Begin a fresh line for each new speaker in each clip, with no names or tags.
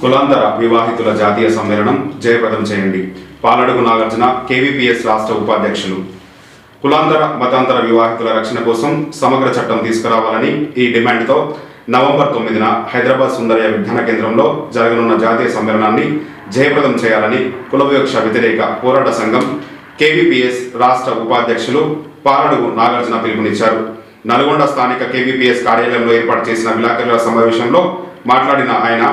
కులాంతర వివాహితుల జాతీయ సమ్మేళనం జయప్రదం చేయండి. పాలడుగు నాగార్జున కేవీపీఎస్ రాష్ట్ర ఉపాధ్యక్షులు. కులాంతర మతాంతర వివాహితుల రక్షణ కోసం సమగ్ర చట్టం తీసుకురావాలని ఈ డిమాండ్తో నవంబర్ తొమ్మిదిన హైదరాబాద్ సుందరయ్య విజ్ఞాన కేంద్రంలో జరగనున్న జాతీయ సమ్మేళనాన్ని జయప్రదం చేయాలని కులవివక్ష వ్యతిరేక పోరాట సంఘం కేవీపీఎస్ రాష్ట్ర ఉపాధ్యక్షులు పాలడుగు నాగార్జున పిలుపునిచ్చారు. నల్గొండ స్థానిక కేవీపీఎస్ కార్యాలయంలో ఏర్పాటు చేసిన విలేకరుల సమావేశంలో మాట్లాడిన ఆయన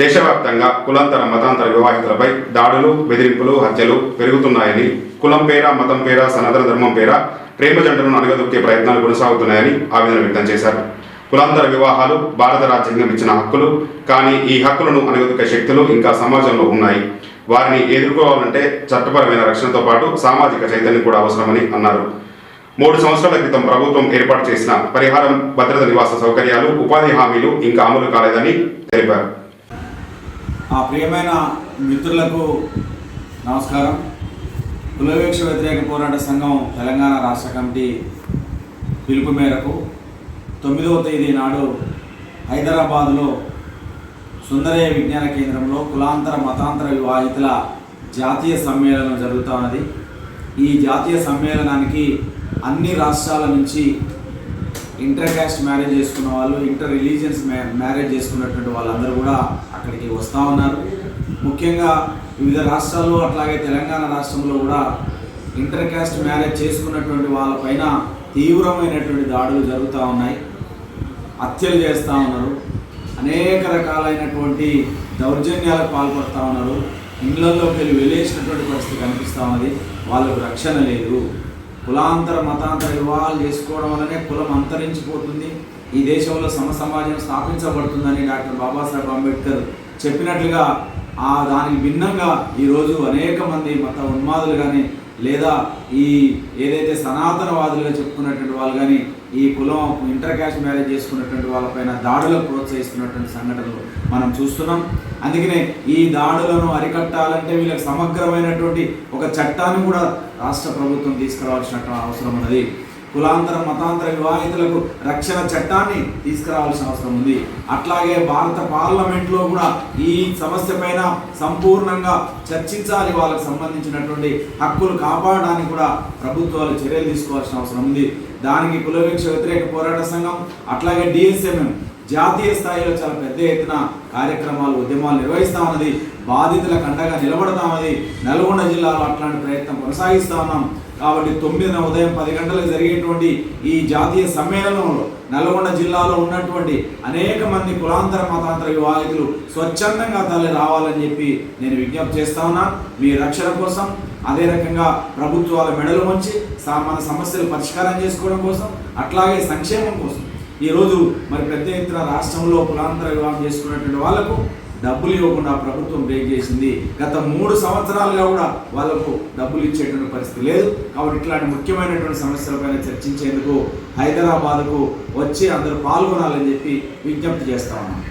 దేశవ్యాప్తంగా కులాంతర మతాంతర వివాహితులపై దాడులు బెదిరింపులు హత్యలు పెరుగుతున్నాయని కులం పేర మతం పేర సనాతన ధర్మం పేర ప్రేమ జంటలను అణగదొక్కే ప్రయత్నాలు కొనసాగుతున్నాయని ఆవేదన వ్యక్తం చేశారు. కులాంతర వివాహాలు భారత రాజ్యాంగం ఇచ్చిన హక్కులు కానీ ఈ హక్కులను అణగదొక్కే శక్తులు ఇంకా సమాజంలో ఉన్నాయి. వారిని ఎదుర్కోవాలంటే చట్టపరమైన రక్షణతో పాటు సామాజిక చైతన్యం కూడా అవసరమని అన్నారు. మూడు సంవత్సరాల క్రితం ప్రభుత్వం ఏర్పాటు చేసిన పరిహారం భద్రత నివాస సౌకర్యాలు ఉపాధి హామీలు ఇంకా అమలు కాలేదని తెలిపారు.
ఆ ప్రియమైన మిత్రులకు నమస్కారం. కులవేక్ష వ్యతిరేక పోరాట సంఘం తెలంగాణ రాష్ట్ర కమిటీ పిలుపు మేరకు తొమ్మిదవ తేదీ నాడు హైదరాబాదులో సుందరయ్య విజ్ఞాన కేంద్రంలో కులాంతర మతాంతర వివాహితుల జాతీయ సమ్మేళనం జరుగుతున్నది ఈ జాతీయ సమ్మేళనానికి అన్ని రాష్ట్రాల నుంచి ఇంటర్ క్యాస్ట్ మ్యారేజ్ చేసుకున్న వాళ్ళు ఇంటర్ రిలీజియన్స్ మ్యారేజ్ చేసుకున్నటువంటి వాళ్ళందరూ కూడా అక్కడికి వస్తూ ఉన్నారు. ముఖ్యంగా వివిధ రాష్ట్రాల్లో అట్లాగే తెలంగాణ రాష్ట్రంలో కూడా ఇంటర్ క్యాస్ట్ మ్యారేజ్ చేసుకున్నటువంటి వాళ్ళపైన తీవ్రమైనటువంటి దాడులు జరుగుతూ ఉన్నాయి. హత్యలు చేస్తూ ఉన్నారు. అనేక రకాలైనటువంటి దౌర్జన్యాలకు పాల్పడుతూ ఉన్నారు. ఇళ్ళలోకి వెళ్ళి వెళ్ళేసినటువంటి పరిస్థితి కనిపిస్తూ ఉన్నది. వాళ్ళకు రక్షణ లేదు. కులాంతర మతాంతర వివాహాలు చేసుకోవడం వల్లనే కులం అంతరించిపోతుంది. ఈ దేశంలో సమ సమాజం స్థాపించబడుతుందని డాక్టర్ బాబాసాహెబ్ అంబేద్కర్ చెప్పినట్లుగా ఆ దానికి భిన్నంగా ఈరోజు అనేక మంది మత ఉన్మాదులు కానీ లేదా ఈ ఏదైతే సనాతనవాదులుగా చెప్పుకున్నటువంటి వాళ్ళు కానీ ఈ కులం ఇంటర్ క్యాస్ట్ మ్యారేజ్ చేసుకున్నటువంటి వాళ్ళపైన దాడులకు ప్రోత్సహిస్తున్నటువంటి సంఘటనలు మనం చూస్తున్నాం. అందుకనే ఈ దాడులను అరికట్టాలంటే వీళ్ళకి సమగ్రమైనటువంటి ఒక చట్టాన్ని కూడా రాష్ట్ర ప్రభుత్వం తీసుకురావాల్సిన అవసరం ఉన్నది. కులాంతర మతాంతర వివాహితులకు రక్షణ చట్టాన్ని తీసుకురావాల్సిన అవసరం ఉంది. అట్లాగే భారత పార్లమెంట్లో కూడా ఈ సమస్య పైన సంపూర్ణంగా చర్చించాలి. వాళ్ళకు సంబంధించినటువంటి హక్కులు కాపాడడానికి కూడా ప్రభుత్వాలు చర్యలు తీసుకోవాల్సిన అవసరం ఉంది. దానికి కులవీక్ష వ్యతిరేక పోరాట సంఘం అట్లాగే డిఎస్ఎంఎం జాతీయ స్థాయిలో చాలా పెద్ద ఎత్తున కార్యక్రమాలు ఉద్యమాలు నిర్వహిస్తామన్నది బాధితులకు అండగా నిలబడతామని నల్గొండ జిల్లాలో అట్లాంటి ప్రయత్నం కొనసాగిస్తా ఉన్నాం. కాబట్టి తొమ్మిదిన ఉదయం పది గంటలకు జరిగేటువంటి ఈ జాతీయ సమ్మేళనంలో నల్గొండ జిల్లాలో ఉన్నటువంటి అనేక మంది కులాంతర మతాంతర వివాహితులు స్వచ్ఛందంగా తల్లి రావాలని చెప్పి నేను విజ్ఞప్తి చేస్తా ఉన్నా. మీ రక్షణ కోసం అదే రకంగా ప్రభుత్వాల మెడలు వంచి మన సమస్యలు పరిష్కారం చేసుకోవడం కోసం అట్లాగే సంక్షేమం కోసం. ఈరోజు మరి పెద్ద ఎత్తున రాష్ట్రంలో కులాంతర వివాహం చేసుకున్నటువంటి వాళ్ళకు డబ్బులు ఇవ్వకుండా ప్రభుత్వం బ్రేక్ చేసింది. గత మూడు సంవత్సరాలుగా కూడా వాళ్ళకు డబ్బులు ఇచ్చేటువంటి పరిస్థితి లేదు. కాబట్టి ఇట్లాంటి ముఖ్యమైనటువంటి సమస్యలపైన చర్చించేందుకు హైదరాబాద్కు వచ్చి అందరూ పాల్గొనాలని చెప్పి విజ్ఞప్తి చేస్తా ఉన్నాం.